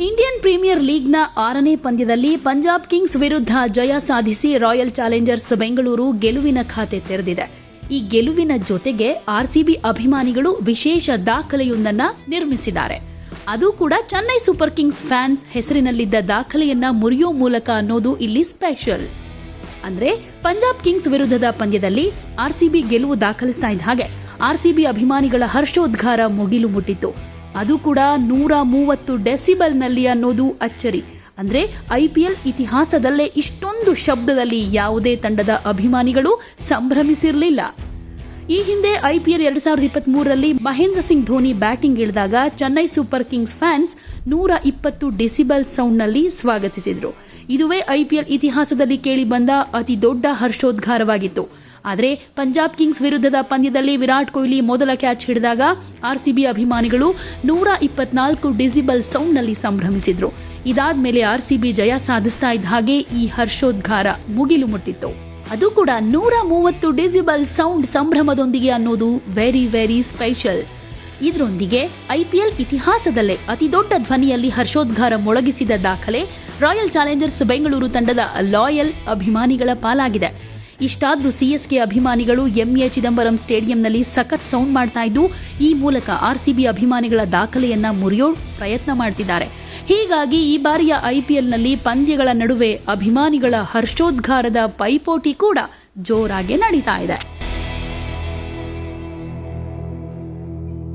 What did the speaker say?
Indian premier ಲೀಗ್ನ ಆರನೇ ಪಂದ್ಯದಲ್ಲಿ Punjab Kings ವಿರುದ್ಧ ಜಯ ಸಾಧಿಸಿ ರಾಯಲ್ ಚಾಲೆಂಜರ್ಸ್ ಬೆಂಗಳೂರು ಗೆಲುವಿನ ಖಾತೆ ತೆರೆದಿದೆ. ಈ ಗೆಲುವಿನ ಜೊತೆಗೆ ಆರ್ಸಿಬಿ ಅಭಿಮಾನಿಗಳು ವಿಶೇಷ ದಾಖಲೆಯೊಂದನ್ನ ನಿರ್ಮಿಸಿದ್ದಾರೆ. ಅದು ಕೂಡ ಚೆನ್ನೈ ಸೂಪರ್ ಕಿಂಗ್ಸ್ ಫ್ಯಾನ್ಸ್ ಹೆಸರಿನಲ್ಲಿದ್ದ ದಾಖಲೆಯನ್ನ ಮುರಿಯೋ ಮೂಲಕ ಅನ್ನೋದು ಇಲ್ಲಿ ಸ್ಪೆಷಲ್. ಅಂದ್ರೆ ಪಂಜಾಬ್ ಕಿಂಗ್ಸ್ ವಿರುದ್ಧದ ಪಂದ್ಯದಲ್ಲಿ ಆರ್ಸಿಬಿ ಗೆಲುವು ದಾಖಲಿಸ್ತಾ ಇದ್ದ ಹಾಗೆ ಆರ್ಸಿಬಿ ಅಭಿಮಾನಿಗಳ ಹರ್ಷೋದ್ಗಾರ ಮುಗಿಲು ಮುಟ್ಟಿತ್ತು. ಅದು ಕೂಡ ನೂರ ಮೂವತ್ತು ಡೆಸಿಬಲ್ನಲ್ಲಿ ಅನ್ನೋದು ಅಚ್ಚರಿ. ಅಂದ್ರೆ ಐಪಿಎಲ್ ಇತಿಹಾಸದಲ್ಲೇ ಇಷ್ಟೊಂದು ಶಬ್ದದಲ್ಲಿ ಯಾವುದೇ ತಂಡದ ಅಭಿಮಾನಿಗಳು ಸಂಭ್ರಮಿಸಿರಲಿಲ್ಲ. ಈ ಹಿಂದೆ ಐ ಪಿ ಎಲ್ ಎರಡ್ ಸಾವಿರದ ಇಪ್ಪತ್ತ್ ಮೂರರಲ್ಲಿ ಮಹೇಂದ್ರ ಸಿಂಗ್ ಧೋನಿ ಬ್ಯಾಟಿಂಗ್ ಇಳಿದಾಗ ಚೆನ್ನೈ ಸೂಪರ್ ಕಿಂಗ್ಸ್ ಫ್ಯಾನ್ಸ್ ನೂರ ಇಪ್ಪತ್ತು ಡೆಸಿಬಲ್ ಸೌಂಡ್ನಲ್ಲಿ ಸ್ವಾಗತಿಸಿದರು. ಇದುವೇ ಐ ಪಿ ಎಲ್ ಇತಿಹಾಸದಲ್ಲಿ ಕೇಳಿಬಂದ ಅತಿ ದೊಡ್ಡ ಹರ್ಷೋದ್ಗಾರವಾಗಿತ್ತು. ಆದರೆ ಪಂಜಾಬ್ ಕಿಂಗ್ಸ್ ವಿರುದ್ಧದ ಪಂದ್ಯದಲ್ಲಿ ವಿರಾಟ್ ಕೊಹ್ಲಿ ಮೊದಲ ಕ್ಯಾಚ್ ಹಿಡಿದಾಗ ಆರ್ಸಿಬಿ ಅಭಿಮಾನಿಗಳು ನೂರ ಇಪ್ಪತ್ನಾಲ್ಕು ಡಿಸಿಬಲ್ ಸೌಂಡ್ನಲ್ಲಿ ಸಂಭ್ರಮಿಸಿದ್ರು. ಇದಾದ ಮೇಲೆ ಆರ್ಸಿಬಿ ಜಯ ಸಾಧಿಸ್ತಾ ಇದ್ದ ಹಾಗೆ ಈ ಹರ್ಷೋದ್ಗಾರ ಮುಗಿಲು ಮುಟ್ಟಿತ್ತು. ಅದು ಕೂಡ ನೂರ ಮೂವತ್ತು ಡಿಸಿಬಲ್ ಸೌಂಡ್ ಸಂಭ್ರಮದೊಂದಿಗೆ ಅನ್ನೋದು ವೆರಿ ವೆರಿ ಸ್ಪೆಷಲ್ ಇದರೊಂದಿಗೆ ಐಪಿಎಲ್ ಇತಿಹಾಸದಲ್ಲೇ ಅತಿ ದೊಡ್ಡ ಧ್ವನಿಯಲ್ಲಿ ಹರ್ಷೋದ್ಗಾರ ಮೊಳಗಿಸಿದ ದಾಖಲೆ ರಾಯಲ್ ಚಾಲೆಂಜರ್ಸ್ ಬೆಂಗಳೂರು ತಂಡದ ಲಾಯಲ್ ಅಭಿಮಾನಿಗಳ ಪಾಲಾಗಿದೆ. ಇಷ್ಟಾದ್ರೂ ಸಿಎಸ್ಕೆ ಅಭಿಮಾನಿಗಳು ಎಂಎ ಚಿದಂಬರಂ ಸ್ಟೇಡಿಯಂನಲ್ಲಿ ಸಖತ್ ಸೌಂಡ್ ಮಾಡ್ತಾ ಇದ್ದು, ಈ ಮೂಲಕ ಆರ್ಸಿಬಿ ಅಭಿಮಾನಿಗಳ ದಾಖಲೆಯನ್ನ ಮುರಿಯೋ ಪ್ರಯತ್ನ ಮಾಡ್ತಿದ್ದಾರೆ. ಹೀಗಾಗಿ ಈ ಬಾರಿಯ ಐಪಿಎಲ್ನಲ್ಲಿ ಪಂದ್ಯಗಳ ನಡುವೆ ಅಭಿಮಾನಿಗಳ ಹರ್ಷೋದ್ಗಾರದ ಪೈಪೋಟಿ ಕೂಡ ಜೋರಾಗಿ ನಡೀತಾ ಇದೆ.